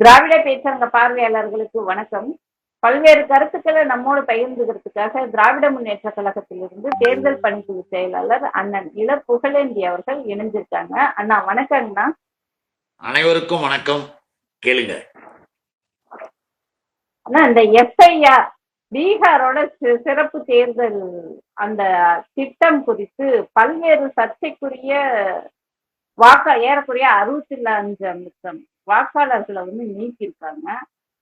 திராவிட பேச்சரங்க பார்வையாளர்களுக்கு வணக்கம். பல்வேறு கருத்துக்களை நம்மோடு பகிர்ந்துக்கிறதுக்காக திராவிட முன்னேற்ற கழகத்திலிருந்து தேர்தல் பணிக்குழு செயலாளர் அண்ணன் இள புகழேந்தி அவர்கள் இணைஞ்சிருக்காங்க. அண்ணா வணக்கங்கண்ணா அனைவருக்கும் வணக்கம். கேளுங்க. அண்ணா இந்த எஃப்ஐஆர் பீகாரோட சிறப்பு தேர்தல் அந்த திட்டம் குறித்து பல்வேறு சர்ச்சைக்குரிய வாக்கா ஏறக்குறைய அறுபத்தி அஞ்சு லட்சம் வாக்காளர்களை வந்து நீக்கியிருக்காங்க.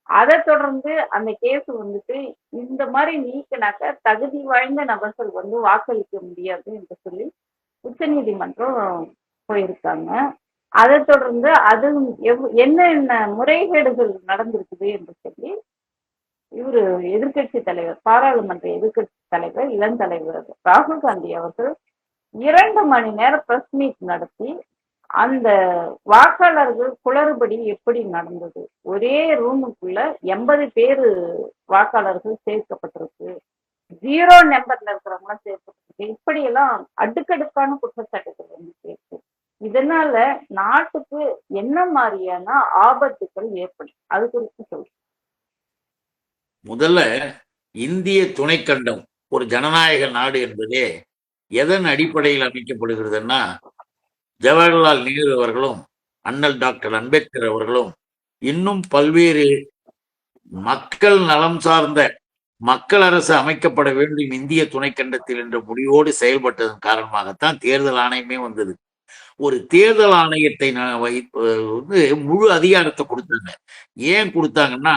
அதை தொடர்ந்து அந்த கேஸ் வந்துட்டு இந்த மாதிரி நீக்கினாக்க தகுதி வாய்ந்த நபர்கள் வந்து வாக்களிக்க முடியாது என்று சொல்லி உச்ச நீதிமன்றம் போயிருக்காங்க. அதை தொடர்ந்து அது எவ்- என்னென்ன முறைகேடுகள் நடந்திருக்குது என்று சொல்லி இவரு எதிர்க்கட்சி தலைவர் பாராளுமன்ற எதிர்கட்சி தலைவர் இளந்தலைவர் ராகுல் காந்தி அவர்கள் இரண்டு மணி நேரம் பிரஸ் மீட் நடத்தி அந்த வாக்காளர்கள் குளறுபடி எப்படி நடந்தது? ஒரே ரூமுக்குள்ள எண்பது பேர் வாக்காளர்கள் சேர்க்கப்பட்டிருக்கு. ஜீரோ நம்பர்ல இருக்கிறவங்க சேர்க்கப்பட்டிருக்கு. இப்படியெல்லாம் அடுக்கடுக்கான குற்றச்சாட்டுகள் வந்து இதனால நாட்டுக்கு என்ன மாதிரியான ஆபத்துகள் ஏற்படும் அது குறித்து சொல்றேன். முதல்ல இந்திய துணைக்கண்டம் ஒரு ஜனநாயக நாடு என்பதே எதன் அடிப்படையில் அமைக்கப்படுகிறதுன்னா ஜவஹர்லால் நேரு அவர்களும் அண்ணல் டாக்டர் அம்பேத்கர் அவர்களும் இன்னும் பல்வேறு மக்கள் நலம் சார்ந்த மக்கள் அரசு அமைக்கப்பட வேண்டும் இந்திய துணைக்கண்டத்தில் என்ற முடிவோடு செயல்பட்டதன் காரணமாகத்தான் தேர்தல் ஆணையமே வந்தது. ஒரு தேர்தல் ஆணையத்தை நான் வந்து முழு அதிகாரத்தை கொடுத்தாங்க. ஏன் கொடுத்தாங்கன்னா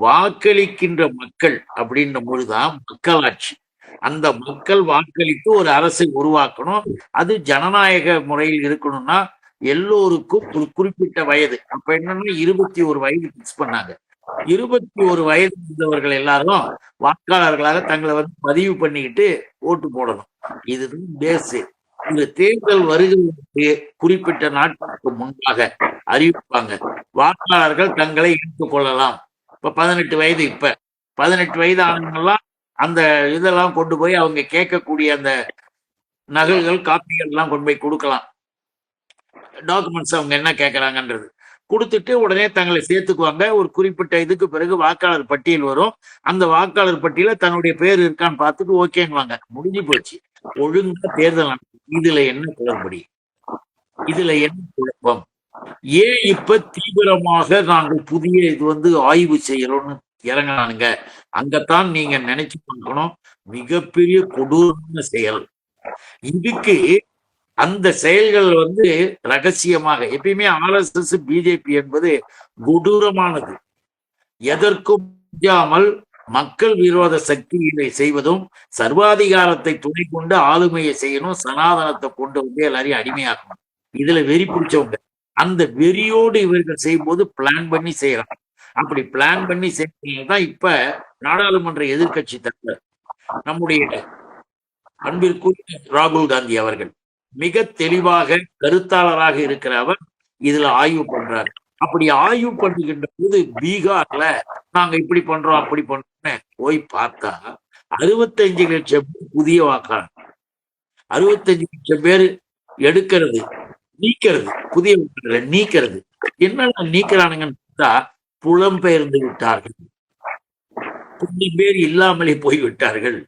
வாக்களிக்கின்ற மக்கள் அப்படின்ற பொழுதுதான் மக்களாட்சி. அந்த மக்கள் வாக்களித்து ஒரு அரசை உருவாக்கணும். அது ஜனநாயக முறையில் இருக்கணும்னா எல்லோருக்கும் ஒரு குறிப்பிட்ட வயது. அப்ப என்னன்னா இருபத்தி ஒரு வயது பிக்ஸ் பண்ணாங்க. இருபத்தி ஒரு வயது இருந்தவர்கள் எல்லாரும் வாக்காளர்களாக தங்களை வந்து பதிவு பண்ணிக்கிட்டு ஓட்டு போடணும். இதுதான் பேஸ் இந்த தேர்தல் வருகிறதுக்கு குறிப்பிட்ட நாட்களுக்கு முன்பாக அறிவிப்பாங்க. வாக்காளர்கள் தங்களை இணைத்துக் கொள்ளலாம் இப்ப பதினெட்டு வயது இப்ப. பதினெட்டு வயது ஆனவங்கெல்லாம் அந்த இதெல்லாம் கொண்டு போய் அவங்க கேட்கக்கூடிய அந்த நகல்கள் காப்பிகள் எல்லாம் கொண்டு போய் கொடுக்கலாம். டாக்குமெண்ட்ஸ் அவங்க என்ன கேட்கறாங்கன்றது. கொடுத்துட்டு உடனே தங்களை சேர்த்துக்குவாங்க. ஒரு குறிப்பிட்ட இதுக்கு பிறகு வாக்காளர் பட்டியல் வரும். அந்த வாக்காளர் பட்டியல தன்னுடைய பேர் இருக்கான்னு பார்த்துட்டு ஓகேங்குவாங்க. முடிஞ்சு போச்சு. ஒழுங்கா தேர்தல் இதுல என்ன குழம்படி இதுல என்ன குழப்பம்? ஏன் இப்ப தீவிரமாக நாங்கள் புதிய இது வந்து ஆய்வு செய்யறோம்னு இறங்கினானுங்க. அங்கத்தான் நீங்க நினைச்சு பார்க்கணும். மிகப்பெரிய கொடூரமான செயல். இதுக்கு அந்த செயல்கள் வந்து ரகசியமாக எப்பயுமே ஆர்எஸ்எஸ் பிஜேபி என்பது கொடூரமானது. எதற்கும் அஞ்சாமல் மக்கள் விரோத சக்திகளை செய்வதும் சர்வாதிகாரத்தை துணை கொண்டு ஆளுமையை செய்யணும் சனாதனத்தை கொண்டு வந்து எல்லாரையும் அடிமையாக்கணும். இதுல வெறி பிடிச்சவங்க. அந்த வெறியோடு இவர்கள் செய்யும்போது பிளான் பண்ணி செய்யறாங்க அப்படி பிளான் பண்ணி செய்யறதுதான் இப்ப நாடாளுமன்ற எதிர்கட்சி தலைவர். நம்முடைய அன்பிற்குரிய ராகுல் காந்தி அவர்கள் மிக தெளிவாக கருத்தாளராக இருக்கிற அவர் இதுல ஆய்வு பண்றாரு. அப்படி ஆய்வு பண்ணுகின்ற போது பீகார்ல நாங்க இப்படி பண்றோம் அப்படி பண்றோம்னு போய் பார்த்தா அறுபத்தஞ்சு லட்சம் பேர் புதிய வாக்காளர். அறுபத்தஞ்சு லட்சம் பேர் எடுக்கிறது நீக்கிறது புதிய நீக்கிறது. என்னென்ன நீக்கிறானுங்கன்னு பார்த்தா புலம்பெயர்ந்து விட்டார்கள். கொஞ்சம் பேர் இல்லாமலே போய் விட்டார்கள்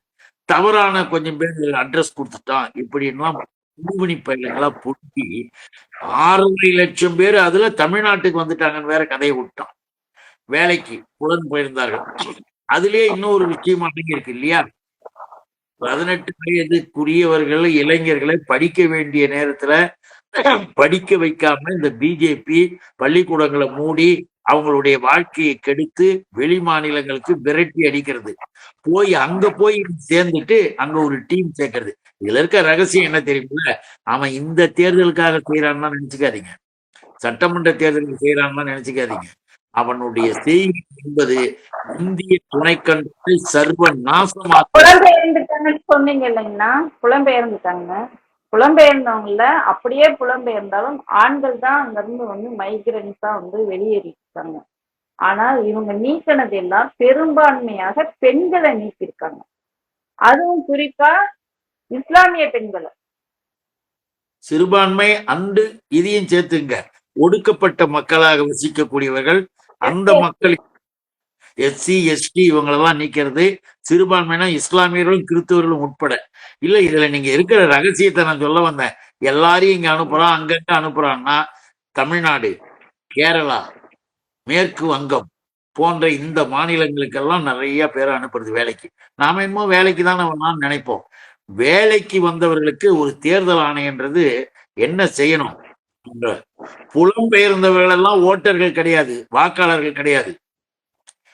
தவறான கொஞ்சம் பேர் அட்ரஸ் கொடுத்துட்டான். இப்படின்லாம் புதுமணி பயிலங்களா புட்டி ஆறரை லட்சம் பேர் அதுல தமிழ்நாட்டுக்கு வந்துட்டாங்கன்னு வேற கதையை விட்டான். வேலைக்கு புலன் போயிருந்தார்கள். அதுலயே இன்னொரு விஷயம் இருக்கு இல்லையா? பதினெட்டு வயதுக்குரியவர்கள் இளைஞர்களை படிக்க வேண்டிய நேரத்துல படிக்க வைக்காம இந்த பிஜேபி பள்ளிக்கூடங்களை மூடி அவங்களுடைய வாழ்க்கையை கெடுத்து வெளி மாநிலங்களுக்கு விரட்டி அடிக்கிறது. போய் அங்க போய் சேர்ந்துட்டு அங்க ஒரு டீம் சேர்க்கறது. இதுல இருக்க ரகசியம் என்ன தெரியுமில்ல அவன் இந்த தேர்தலுக்காக செய்யறான்னா நினைச்சுக்காதீங்க. சட்டமன்ற தேர்தலுக்கு செய்யறான்னா நினைச்சுக்காதீங்க. அவனுடைய செய்தி என்பது இந்திய துணைக்கண்டத்தை சர்வ நாசமாக புலம்பெயர்ந்துட்டாங்கன்னு சொன்னீங்க இல்லைங்கன்னா புலம்பெயர்ந்துட்டாங்க. புலம்பெயர்ந்தவங்கள அப்படியே புலம்பெயர்ந்தாலும் ஆண்கள் தான் அங்கிருந்து வந்து மைக்ரன்ஸா வந்து வெளியேறிட்டாங்க ஆனால் இவங்க நீக்கினது எல்லாம் பெரும்பான்மையாக பெண்களை நீக்கியிருக்காங்க. அதுவும் குறிப்பா இஸ்லாமிய பெண்களை. சிறுபான்மை அண்டு இதையும் சேர்த்துங்க. ஒடுக்கப்பட்ட மக்களாக வசிக்கக்கூடியவர்கள் அந்த மக்கள் எஸ்சி எஸ்டி இவங்களெல்லாம் நீக்கிறது சிறுபான்மையினா இஸ்லாமியர்களும் கிறிஸ்தவர்களும் உட்பட. இல்ல இதுல நீங்க இருக்கிற ரகசியத்தை நான் சொல்ல வந்தேன். எல்லாரையும் இங்க அனுப்புறோம் அங்கங்க அனுப்புறான்னா தமிழ்நாடு கேரளா மேற்கு வங்கம் போன்ற இந்த மாநிலங்களுக்கெல்லாம் நிறைய பேரை அனுப்புறது வேலைக்கு. நாம என்னமோ வேலைக்கு தான் நம்ம நினைப்போம். வேலைக்கு வந்தவர்களுக்கு ஒரு தேர்தல் ஆணையன்றது என்ன செய்யணும்? என்ற புலம்பெயர்ந்தவர்கள் எல்லாம் ஓட்டர்கள் கிடையாது வாக்காளர்கள் கிடையாது.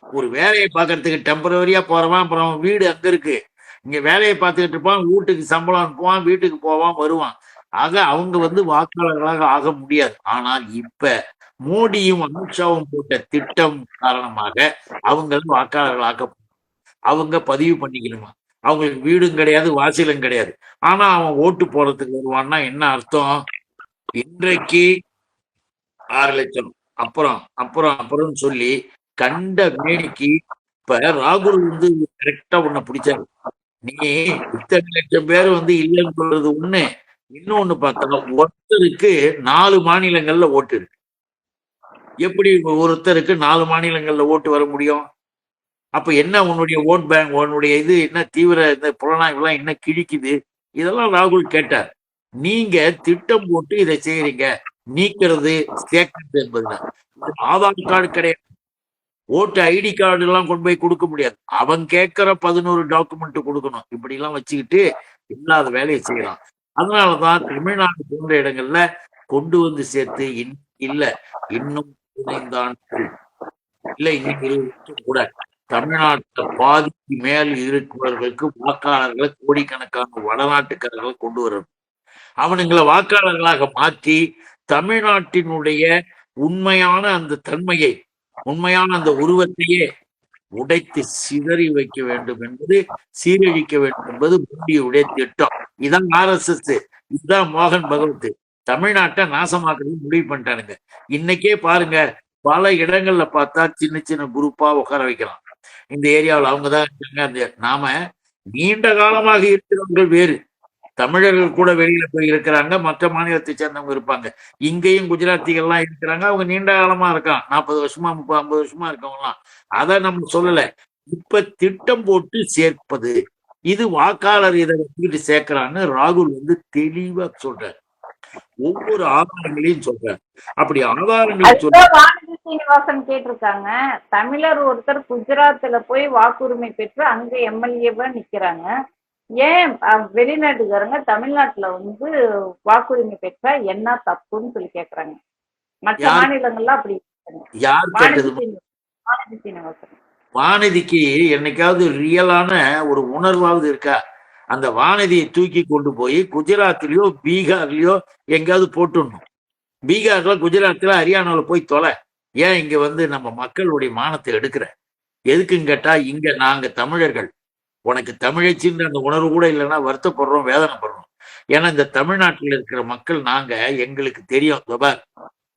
ஒரு வேலையை பார்க்கறதுக்கு டெம்பரவரியா போறவன் அப்புறம் வீடு அங்க இருக்கு. இங்க வேலையை பார்த்துக்கிட்டு இருப்பான் வீட்டுக்கு சம்பளம் அனுப்புவான் வீட்டுக்கு போவான் வருவான். ஆக அவங்க வந்து வாக்காளர்களாக ஆக முடியாது. ஆனால் இப்ப மோடியும் அமித்ஷாவும் போட்ட திட்டம் காரணமாக அவங்க வாக்காளர்களாக அவங்க பதிவு பண்ணிக்கணுமா? அவங்களுக்கு வீடும் கிடையாது வாசலும் கிடையாது. ஆனா அவன் ஓட்டு போறதுக்கு வருவான்னா என்ன அர்த்தம்? இன்றைக்கு ஆறு லட்சம். அப்புறம் அப்புறம் அப்புறம் சொல்லி கண்ட மேனிக்கு இப்ப ராகுல் வந்து கரெக்டா உன்னை பிடிச்சாரு. நீ இத்தனை லட்சம் பேர் வந்து இல்லைன்னு சொல்றது ஒண்ணு. இன்னொன்னு பார்த்தா ஒருத்தருக்கு நாலு மாநிலங்கள்ல ஓட்டு இருக்கு. எப்படி ஒருத்தருக்கு நாலு மாநிலங்கள்ல ஓட்டு வர முடியும்? அப்ப என்ன உன்னுடைய ஓட் பேங்க் உன்னுடைய இது என்ன தீவிர இந்த புலனாய்வுலாம் என்ன கிழிக்குது? இதெல்லாம் ராகுல் கேட்டார். நீங்க திட்டம் போட்டு இதை செய்யறீங்க நீக்கிறது சேர்க்கிறது என்பதுதான். ஆதார் கார்டு கிடையாது. ஓட்டு ஐடி கார்டு எல்லாம் கொண்டு போய் கொடுக்க முடியாது. அவன் கேட்கிற பதினோரு டாக்குமெண்ட் கொடுக்கணும். இப்படி எல்லாம் வச்சுக்கிட்டு இல்லாத வேலையை செய்யலாம். அதனாலதான் தமிழ்நாடு போன்ற இடங்கள்ல கொண்டு வந்து சேர்த்து இன் இல்ல இன்னும் பதினைந்து ஆண்டுகள் இல்ல இன்னும் கூட தமிழ்நாட்டுல பாதிக்கு மேல் இருக்கிறவர்களுக்கு வாக்காளர்களை கோடிக்கணக்கான வடநாட்டுக்காரர்களை கொண்டு வரணும் அவனுங்களை வாக்காளர்களாக மாற்றி தமிழ்நாட்டினுடைய உண்மையான அந்த தன்மையை உண்மையான அந்த உருவத்தையே உடைத்து சிதறி வைக்க வேண்டும் என்பது சீரழிக்க வேண்டும் என்பது மோடியுடைய திட்டம். இதான் ஆர் எஸ் எஸ் இதுதான் மோகன் பகவத். தமிழ்நாட்டை நாசமாக்குறது முடிவு பண்ணிட்டானுங்க. இன்னைக்கே பாருங்க பல இடங்கள்ல பார்த்தா சின்ன சின்ன குரூப்பா உட்கார வைக்கலாம். இந்த ஏரியாவில் அவங்க தான் இருக்காங்க. அந்த நாம நீண்ட காலமாக இருக்கிறவர்கள் வேறு. தமிழர்கள் கூட வெளியில போய் இருக்கிறாங்க மற்ற மாநிலத்தை சேர்ந்தவங்க இருப்பாங்க. இங்கேயும் குஜராத்திகள்லாம் இருக்கிறாங்க. அவங்க நீண்ட காலமா இருக்கான் நாற்பது வருஷமா முப்பது ஐம்பது வருஷமா இருக்கவங்கலாம். அதை நம்ம சொல்லல. இப்ப திட்டம் போட்டு சேர்ப்பது. இது வாக்காளர் இதை வச்சுக்கிட்டு சேர்க்கிறான்னு ராகுல் வந்து தெளிவா சொல்றாரு. ஒவ்வொரு ஆதாரங்களையும் சொல்றாரு. அப்படி ஆதாரங்களை சொல்ல அதுதான் வானதி சீனிவாசன் கேட்டிருக்காங்க. தமிழர் ஒருத்தர் குஜராத்ல போய் வாக்குரிமை பெற்று அங்க எம்எல்ஏவா நிக்கிறாங்க. ஏன் வெளிநாட்டுக்காரங்க தமிழ்நாட்டுல வந்து வாக்குரிமை பெற்றா என்ன தப்புன்னு சொல்லி கேக்குறாங்க. மற்ற யார்? மாநிலங்கள்ல அப்படி வானதிக்கு என்னைக்காவது ரியலான ஒரு உணர்வாவது இருக்கா? அந்த வானதியை தூக்கி கொண்டு போய் குஜராத்லயோ பீகார்லயோ எங்கேயாவது போட்டுடணும். பீகார்ல குஜராத்ல ஹரியானால போய் தொலை. ஏன் இங்க வந்து நம்ம மக்களுடைய மானத்தை எடுக்கிற? எதுக்குன்னு கேட்டா இங்க நாங்க தமிழர்கள் உனக்கு தமிழச்சின்ற அந்த உணர்வு கூட இல்லைன்னா வருத்தப்படுறோம் வேதனைப்படுறோம். ஏன்னா இந்த தமிழ்நாட்டில் இருக்கிற மக்கள் நாங்க எங்களுக்கு தெரியும். இதோ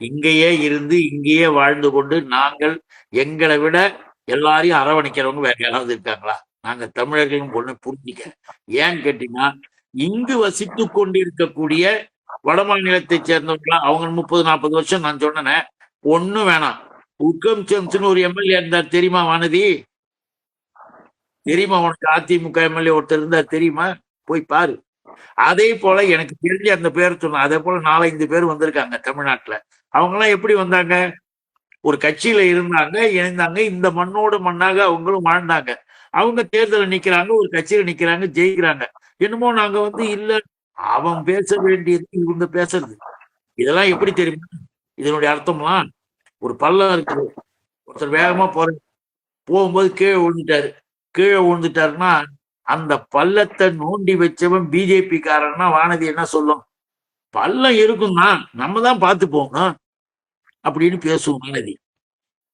இங்கேயே இருந்து இங்கேயே வாழ்ந்து கொண்டு நாங்கள் எங்களை விட எல்லாரையும் அரவணைக்கிறவங்க வேற யாராவது இருக்காங்களா? நாங்க தமிழர்களும் ஒண்ணு புரிஞ்சுக்க. ஏன்னு கேட்டீங்கன்னா இங்கு வசித்து கொண்டிருக்கக்கூடிய வட மாநிலத்தை சேர்ந்தவங்களா அவங்க முப்பது நாற்பது வருஷம் நான் சொன்னேன் ஒண்ணும் வேணாம். உக்கம் சம்ஸ்னு ஒரு எம்எல்ஏ இருந்தார் தெரியுமா வானதி? தெரியுமா உனக்கு அதிமுக எம்எல்ஏ ஒருத்தர் இருந்தா தெரியுமா? போய் பாரு. அதே போல எனக்கு தெரிஞ்ச அந்த பேர் சொன்ன அதே போல நாலஞ்சு பேர் வந்திருக்காங்க தமிழ்நாட்டுல. அவங்க எல்லாம் எப்படி வந்தாங்க? ஒரு கட்சியில இருந்தாங்க இணைந்தாங்க இந்த மண்ணோடு மண்ணாக அவங்களும் வாழ்ந்தாங்க. அவங்க தேர்தலில் நிக்கிறாங்க ஒரு கட்சியில நிக்கிறாங்க ஜெயிக்கிறாங்க. என்னமோ நாங்க வந்து இல்ல அவன் பேச வேண்டியது இவங்க பேசுறது. இதெல்லாம் எப்படி தெரியுமா? இதனுடைய அர்த்தம்லாம் ஒரு பள்ளம் இருக்குது. ஒருத்தர் வேகமா போற போகும்போது கீழே விழுந்துட்டாரு. கீழே விழுந்துட்டாருன்னா அந்த பள்ளத்தை நோண்டி வச்சவன் பிஜேபி காரன்னா வானதி என்ன சொல்லும்? பள்ளம் இருக்கும் தான் நம்ம தான் பார்த்து போகணும் அப்படின்னு பேசுவோம் வானதி.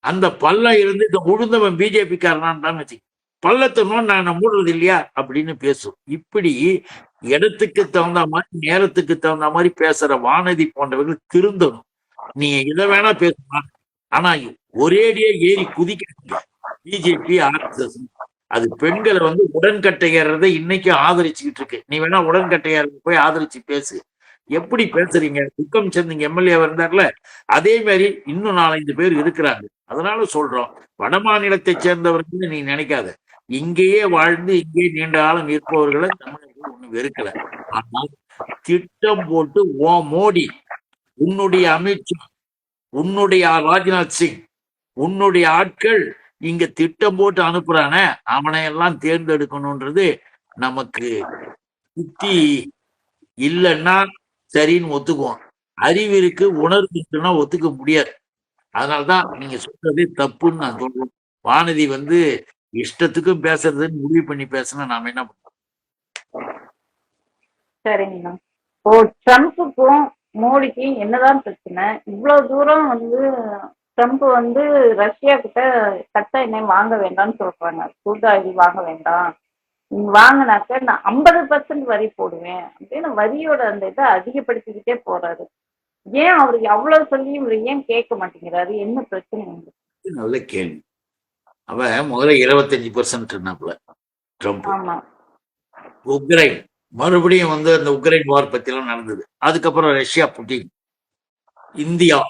அந்த பள்ளம் இருந்து இந்த உழுந்தவன் பிஜேபி காரனான்னு வச்சு பள்ளத்தை நோண்டி நான் மூடுறது இல்லையா? அப்படின்னு பேசும். இப்படி இடத்துக்கு தகுந்த மாதிரி நேரத்துக்கு தகுந்த மாதிரி பேசுற வானதி போன்றவர்கள் திருந்தணும். நீ இதை வேணா பேசலாம் ஆனா ஒரேடியா ஏறி குதிக்க பிஜேபி ஆர்எஸ்எஸ் அது பெண்களை வந்து உடன்கட்டையறதை இன்னைக்கு ஆதரிச்சுக்கிட்டு இருக்கு. நீ வேணா உடன்கட்டை போய் ஆதரிச்சு பேசு. எப்படி பேசுறீங்க? துக்கம் சந்திங்க எம்எல்ஏ இருந்தார்ல அதே மாதிரி இன்னும் நாலஞ்சு பேர் இருக்கிறாங்க. அதனால சொல்றோம். வட மாநிலத்தை சேர்ந்தவர்கள் நீ நினைக்காத. இங்கேயே வாழ்ந்து இங்கே நீண்ட காலம் இருப்பவர்களை தமிழர்கள் ஒண்ணு வெறுக்கல. ஆனால் திட்டம் போட்டு ஓ மோடி உன்னுடைய அமித்ஷா உன்னுடைய ராஜ்நாத் சிங் உன்னுடைய ஆட்கள் இங்க திட்டம் போட்டு அனுப்புறானே அவனை எல்லாம் தேர்ந்தெடுக்கணும்ன்றது நமக்கு புத்தி இல்லைன்னா சரின்னு ஒத்துக்குவோம் அறிவு இருக்கு உணர்வு இருக்குன்னா ஒத்துக்க முடியாது. அதனாலதான் நீங்க சொல்றது தப்புன்னு நான் சொல்றேன். வானதி வந்து இஷ்டத்துக்கும் பேசுறதுன்னு முடிவு பண்ணி பேசினா நாம என்ன பண்ணுவோம் சரிங்கண்ணா இப்போ ட்ரம்ப்புக்கும் மோடிக்கும் என்னதான் பிரச்சனை? இவ்வளவு தூரம் வந்து ட்ரம்ப் வந்து ரஷ்யா கிட்ட கச்சா எண்ணெய் வாங்க வேண்டாம்னு சொல்றாங்க. Crude oil வாங்க வேண்டாம். வாங்கினாக்க நான் ஐம்பது பர்சன்ட் வரி போடுவேன். அப்படின்னு வரியோட அந்த இதை அதிகப்படுத்திக்கிட்டே போறாரு. ஏன் அவருக்கு அவ்வளவு சொல்லியும் இவர் ஏன் கேட்க மாட்டேங்கிறாரு? என்ன பிரச்சனை நல்ல கேள்வி. அவன் முதல்ல இருபத்தஞ்சு பர்சன்ட் ட்ரம்ப் ஆமா. உக்ரைன். மறுபடியும் வந்து அந்த உக்ரைன் வார் பத்தி எல்லாம் நடந்தது. அதுக்கப்புறம் ரஷ்யா புட்டின். இந்தியா.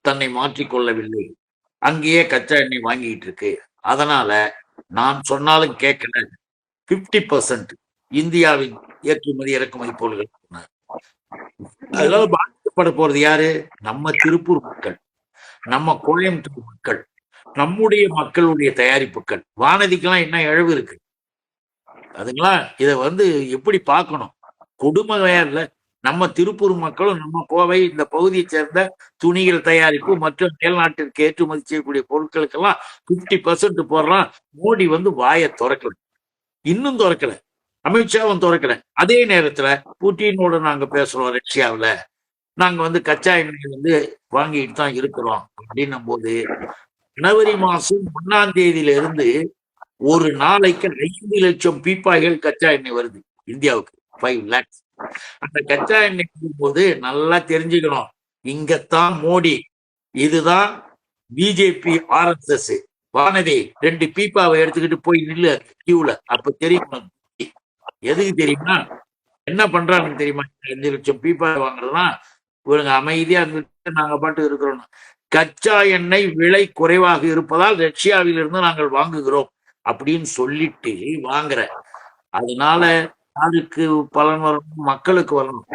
தன்னை மாற்றிக்கொள்ளவில்லை அங்கேயே கச்சா எண்ணெய் வாங்கிட்டு இருக்கு. அதனால நான் சொன்னாலும் கேட்கல. பிப்டி பர்சன்ட் இந்தியாவின் ஏற்றுமதி இறக்குமதி பொருள்கள். அதனால பாதிக்கப்பட போறது யாரு? நம்ம திருப்பூர் மக்கள். நம்ம கோயம்புத்தூர் மக்கள். நம்முடைய மக்களுடைய தயாரிப்புகள். வானதிக்கெல்லாம் என்ன இழவு இருக்கு? அதுங்களா இதை வந்து எப்படி பார்க்கணும்? கொடுமை இல்லை? நம்ம திருப்பூர் மக்களும் நம்ம கோவை இந்த பகுதியை சேர்ந்த துணிகள் தயாரிப்பு மற்றும் மேல்நாட்டிற்கு ஏற்றுமதி செய்யக்கூடிய பொருட்களுக்கெல்லாம் பிப்டி பர்சன்ட் போடுறான் மோடி வந்து வாயை திறக்கல. இன்னும் திறக்கல. அமித்ஷாவும் திறக்கல. அதே நேரத்துல புட்டினோட நாங்க பேசுறோம் ரஷ்யாவுல. நாங்க வந்து கச்சா எண்ணெய் வந்து வாங்கிட்டு தான் இருக்கிறோம் அப்படின்னும் போது ஜனவரி மாசம் ஒன்னாம் தேதியில இருந்து ஒரு நாளைக்கு ஐந்து லட்சம் பீப்பாய்கள் கச்சா எண்ணெய் வருது இந்தியாவுக்கு. ஃபைவ் லேக்ஸ் அந்த கச்சா எண்ணெய் போது நல்லா தெரிஞ்சுக்கணும். இங்கத்தான் மோடி. இதுதான் பிஜேபி ஆர்எஸ்எஸ் வானதி ரெண்டு பீப்பாவை எடுத்துக்கிட்டு போய் நில்லு கியூல அப்ப தெரியும்? எதுக்கு தெரியுமா? என்ன பண்றாங்கன்னு தெரியுமா? அஞ்சு லட்சம் பீப்பாய் வாங்குறதுனா இவங்க அமைதியா இருந்துட்டு நாங்க பாட்டு இருக்கிறோம். கச்சா எண்ணெய் விலை குறைவாக இருப்பதால் ரஷ்யாவிலிருந்து நாங்கள் வாங்குகிறோம். அப்படின்னு சொல்லிட்டு வாங்குற. அதனால அதுக்கு பலன் வரணும் மக்களுக்கு வரணும்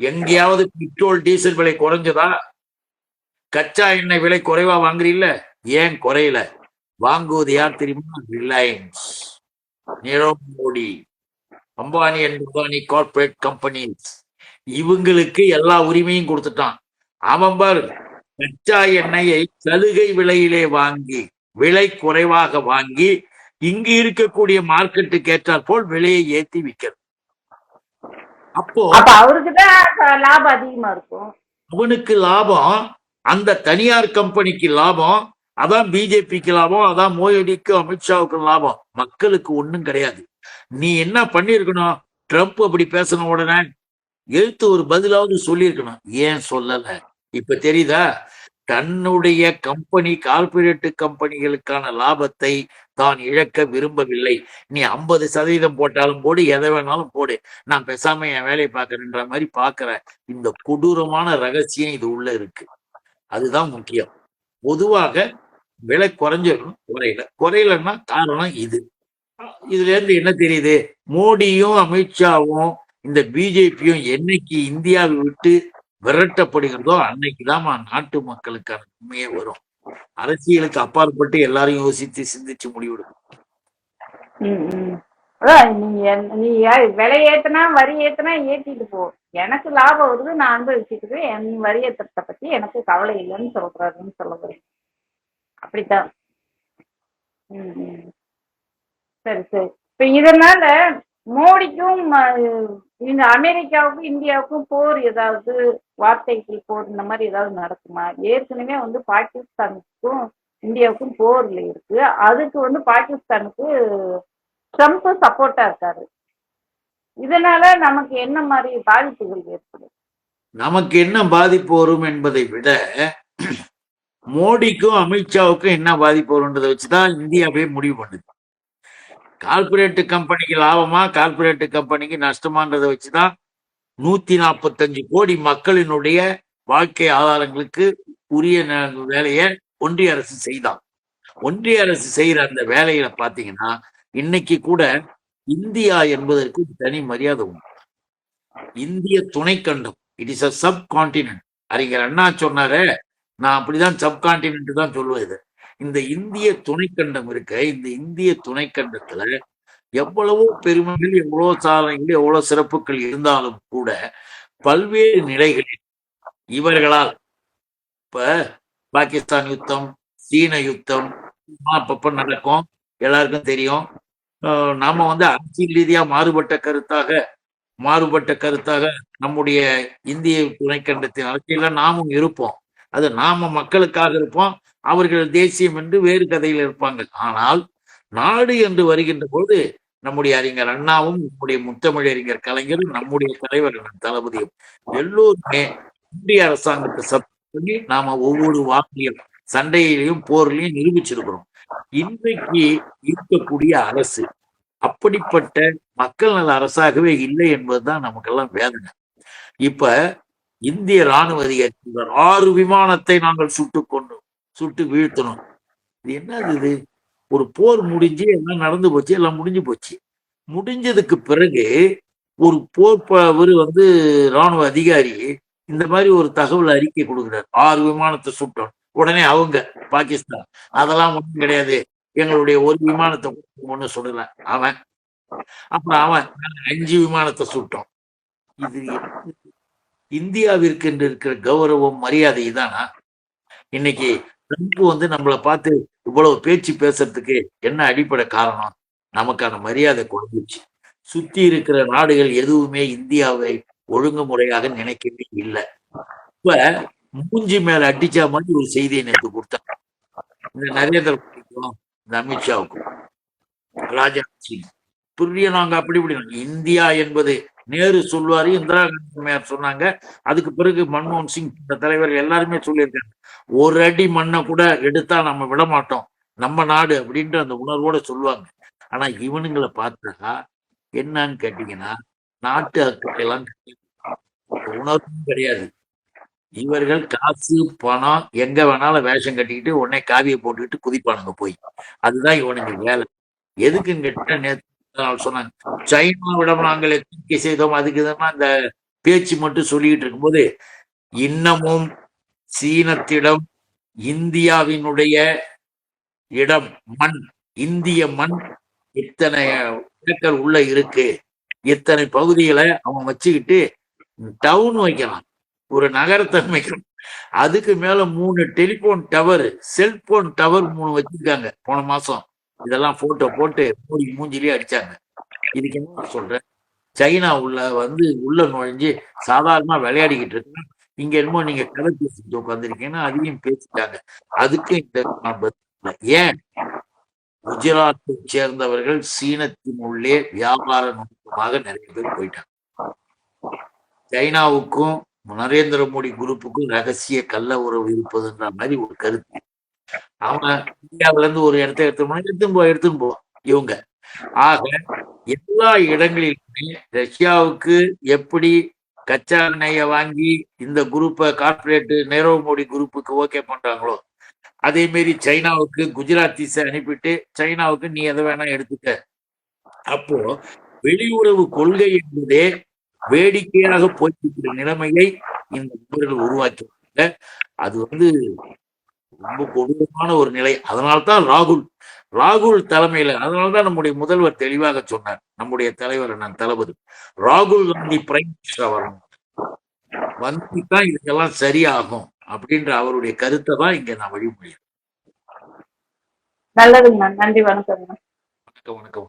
எங்கேயாவது பெட்ரோல் டீசல் விலை குறைஞ்சதா? கச்சா எண்ணெய் விலை குறைவா வாங்குறீல்ல? ஏன் குறையல? வாங்குவது யார் தெரியுமா? Reliance. Nirav Modi. Ambani and Ambani corporate companies இவங்களுக்கு எல்லா உரிமையும் கொடுத்துட்டான். அவன் பாரு கச்சா எண்ணெயை சலுகை விலையிலே வாங்கி விலை குறைவாக வாங்கி இங்கு இருக்கக்கூடிய மார்க்கெட்டுக்கு ஏற்றாற் போல் விலையை ஏத்தி விற்கிறது. அப்போ லாபம் அதிகமா இருக்கும். அவனுக்கு லாபம் அந்த தனியார் கம்பெனிக்கு லாபம் அதான் பிஜேபிக்கு லாபம் அதான் மோடிக்கு அமித்ஷாவுக்கு லாபம். மக்களுக்கு ஒண்ணும் கிடையாது. நீ என்ன பண்ணிருக்கணும் ட்ரம்ப் அப்படி பேசின உடனே எழுத்து ஒரு பதிலாவது சொல்லியிருக்கணும். ஏன் சொல்லல? இப்ப தெரியுதா? தன்னுடைய கம்பெனி கார்பரேட் கம்பெனிகளுக்கான லாபத்தை தான் இழக்க விரும்பவில்லை. நீ ஐம்பது சதவீதம் போட்டாலும் போடு எதை வேணாலும் போடு. நான் பேசாம என் வேலையை பார்க்கறேன்ற மாதிரி பாக்குறேன் இந்த கொடூரமான ரகசியம் இது உள்ள இருக்கு. அதுதான் முக்கியம். பொதுவாக விலை குறைஞ்சிடும் குறையல. குறையலன்னா காரணம் இது. இதுல இருந்து என்ன தெரியுது? மோடியும் அமித்ஷாவும் இந்த பிஜேபியும் என்னைக்கு இந்தியாவை விட்டு விரட்டப்படுகிறதோ அன்னைக்குதான் நாட்டு மக்களுக்கான உண்மையே வரும். அரசியலுக்கு அப்பாற்பட்டு எல்லாரையும் யோசித்து சிந்திச்சு முடிவெடுக்கும். அதான் நீ என்- நீ விலை ஏத்துனா வரி ஏத்துனா ஏத்திட்டு போ. எனக்கு லாபம் வருது நான் அனுபவிச்சுட்டு என் வரி ஏற்றத்தை பத்தி எனக்கு கவலை இல்லைன்னு சொல்றாருன்னு சொல்ல வரேன் அப்படித்தான். சரி சரி. இப்ப இதனால மோடிக்கும் இந்த அமெரிக்காவுக்கும் இந்தியாவுக்கும் போர் ஏதாவது வார்த்தைகள் போர் இந்த மாதிரி ஏதாவது நடக்குமா? ஏற்கனவே வந்து பாகிஸ்தானுக்கும் இந்தியாவுக்கும் போர்ல இருக்கு. அதுக்கு வந்து பாகிஸ்தானுக்கு ட்ரம்ப் சப்போர்ட்டா இருக்காரு. இதனால நமக்கு என்ன மாதிரி பாதிப்புகள் ஏற்படும்? நமக்கு என்ன பாதிப்பு வரும் என்பதை விட மோடிக்கும் அமித்ஷாவுக்கும் என்ன பாதிப்பு வரும்ன்றதை வச்சுதான் இந்தியாவே முடிவு பண்ணுது. கார்பரேட் கம்பெனிக்கு லாபமா கார்பரேட் கம்பெனிக்கு நஷ்டமான்றதை வச்சுதான் நூத்தி நாற்பத்தஞ்சு கோடி மக்களினுடைய வாழ்க்கை ஆதாரங்களுக்கு உரிய ந- வேலையை ஒன்றிய அரசு செய்தான். ஒன்றிய அரசு செய்யற அந்த வேலையில பாத்தீங்கன்னா இன்னைக்கு கூட இந்தியா என்பதற்கு தனி மரியாதை உண்டு. இந்திய துணைக்கண்டம் it is a subcontinent அறிஞர் அண்ணா சொன்னாரே நான் அப்படிதான் சப் கான்டினென்ட் தான் சொல்லுவேன் இது. இந்த இந்திய துணைக்கண்டம் இருக்க. இந்த இந்திய துணைக்கண்டத்துல எவ்வளவோ பெருமைகள் எவ்வளவோ சாதனைகள் எவ்வளவு சிறப்புகள் இருந்தாலும் கூட பல்வேறு நிலைகளில் இவர்களால் இப்ப பாகிஸ்தான் யுத்தம் சீன யுத்தம் அப்பப்ப நடக்கும். எல்லாருக்கும் தெரியும். நாம வந்து அரசியல் ரீதியா மாறுபட்ட கருத்தாக மாறுபட்ட கருத்தாக நம்முடைய இந்திய துணைக்கண்டத்தின் அரசியல நாமும் இருப்போம். அது நாம மக்களுக்காக இருப்போம் அவர்கள் தேசியம் என்று வேறு கதையில் இருப்பாங்க. ஆனால் நாடு என்று வருகின்ற போது நம்முடைய அறிஞர் அண்ணாவும் நம்முடைய முத்தமிழறிஞர் கலைஞரும் நம்முடைய தலைவர் தளபதியும் எல்லோருமே இந்திய அரசாங்கத்தை சத்தம் பண்ணி நாம ஒவ்வொரு வாக்கியம் சண்டையிலையும் போர்லையும் நிரூபிச்சிருக்கிறோம். இன்றைக்கு இருக்கக்கூடிய அரசு அப்படிப்பட்ட மக்கள் நல அரசாகவே இல்லை என்பதுதான் நமக்கெல்லாம் வேதனை. இப்ப இந்திய ராணுவ அதிகாரி ஆறு விமானத்தை நாங்கள் சுட்டு கொண்டோம். சுட்டு வீழ்த்தணும் இது என்னது இது? ஒரு போர் முடிஞ்சு எல்லாம் நடந்து போச்சு? எல்லாம் முடிஞ்சு போச்சு. முடிஞ்சதுக்கு பிறகு ஒரு போர் ப- வந்து ராணுவ அதிகாரி இந்த மாதிரி ஒரு தகவல் அறிக்கை கொடுக்குறாரு. ஆறு விமானத்தை சுட்டோம். உடனே அவங்க பாகிஸ்தான் அதெல்லாம் ஒன்றும் கிடையாது. எங்களுடைய ஒரு விமானத்தை ஒண்ணு சொல்லல அவன் அப்புறம் அவன் அஞ்சு விமானத்தை சுட்டோம். இது இந்தியாவிற்கு என்று இருக்கிற கௌரவம் மரியாதை தானா இன்னைக்கு ட்ரம்ப் வந்து நம்மளை பார்த்து இவ்வளவு பேச்சு பேசுறதுக்கு என்ன அடிப்படை காரணம்? நமக்கான மரியாதை குறைஞ்சிச்சு சுத்தி இருக்கிற நாடுகள் எதுவுமே இந்தியாவை ஒழுங்குமுறையாக நினைக்கவே இல்லை. இப்ப மூஞ்சி மேல அடிச்ச மாதிரி ஒரு செய்தியை நேற்று கொடுத்தாங்க இந்த நரேந்திர மோடிக்கும் இந்த அமித்ஷாவுக்கும் ராஜ்நாத் சிங். புரிய நாங்க அப்படி இப்படி இந்தியா என்பது நேரு சொல்வாரு இந்திரா காந்தி சொன்னாங்க. அதுக்கு பிறகு மன்மோகன் சிங் இந்த தலைவர் எல்லாருமே சொல்லியிருக்காங்க. ஒரு அடி மண்ணை கூட எடுத்தா நம்ம விட மாட்டோம். நம்ம நாடு அப்படின்ற அந்த உணர்வோட சொல்லுவாங்க. ஆனா இவனுங்களை பார்த்தா என்னன்னு கேட்டீங்கன்னா நாட்டு ஹக்குக்கெல்லாம் உணர்வும் கிடையாது. இவர்கள் காசு பணம் எங்க வேணாலும் வேஷம் கட்டிக்கிட்டு உடனே காவியை போட்டுக்கிட்டு குதிப்பானுங்க போய். அதுதான் இவனுங்க வேலை. எதுக்குன்னு கேட்டா நேற்று சொன்னாங்க. சைனாவிடம் நாங்கள் எச்சரிக்கை செய்தோம். அதுக்கு தான் அந்த பேச்சு மட்டும் சொல்லிக்கிட்டு இருக்கும்போது இன்னமும் சீனத்திடம் இந்தியாவினுடைய இடம் மண் இந்திய மண் இத்தனை ஏக்கர் உள்ள இருக்கு இத்தனை பகுதிகளை அவன் வச்சுக்கிட்டு டவுன் வைக்கலாம் ஒரு நகரத்தை வைக்கணும் அதுக்கு மேல மூணு டெலிபோன் டவர் செல்போன் டவர் மூணு வச்சிருக்காங்க. போன மாசம். இதெல்லாம் போட்டோ போட்டு மோடி மூஞ்சிலேயே அடிச்சாங்க. இதுக்கு என்ன சொல்றேன்? சைனா உள்ள வந்து உள்ள நுழைஞ்சு சாதாரணமா விளையாடிக்கிட்டு இருக்கு இங்க என்னமோ நீங்க கதை பேசிட்டு உட்காந்துருக்கீங்கன்னா அதையும் பேசிட்டாங்க. அதுக்கு இந்த ஏன்? குஜராத்தை சேர்ந்தவர்கள் சீனத்தின் உள்ளே வியாபார நோக்கமாக நிறைய பேர் போயிட்டாங்க. சைனாவுக்கும் நரேந்திர மோடி குரூப்புக்கும் ரகசிய கள்ள உறவு இருப்பதுன்ற மாதிரி ஒரு கருத்து. அவன் இந்தியாவுல இருந்து ஒரு இடத்த எடுத்துன்னு எடுத்துன்னு போ எடுத்துன்னு போ இவங்க. ஆக எல்லா இடங்களிலுமே ரஷ்யாவுக்கு எப்படி கச்சா எண்ணெயை வாங்கி இந்த குரூப்பை கார்பரேட் நேரவ் மோடி குரூப்புக்கு ஓகே பண்றாங்களோ அதே மாரி சைனாவுக்கு குஜராத்திஸை அனுப்பிட்டு சைனாவுக்கு நீ எதை வேணா எடுத்துக்க. அப்போ வெளியுறவு கொள்கை என்பதே வேடிக்கையாக போய்க்கிற நிலைமையை இந்த நபர்கள் உருவாக்கி அது வந்து ரொம்ப கொடூரமான ஒரு நிலை. அதனால்தான் ராகுல் ராகுல் தலைமையில அதனால்தான் நம்முடைய முதல்வர் தெளிவாக சொன்னார். நம்முடைய தலைவர் நான் தளபதி. ராகுல் காந்தி பிரைம் மினிஸ்டர் வரணும் வந்துதான் இதுக்கெல்லாம் சரியாகும் அப்படின்ற அவருடைய கருத்தை தான் இங்க நான் வழிமொழியும் நல்லதுங்கண்ணா நன்றி வணக்கம்ண்ணா வணக்கம் வணக்கம்.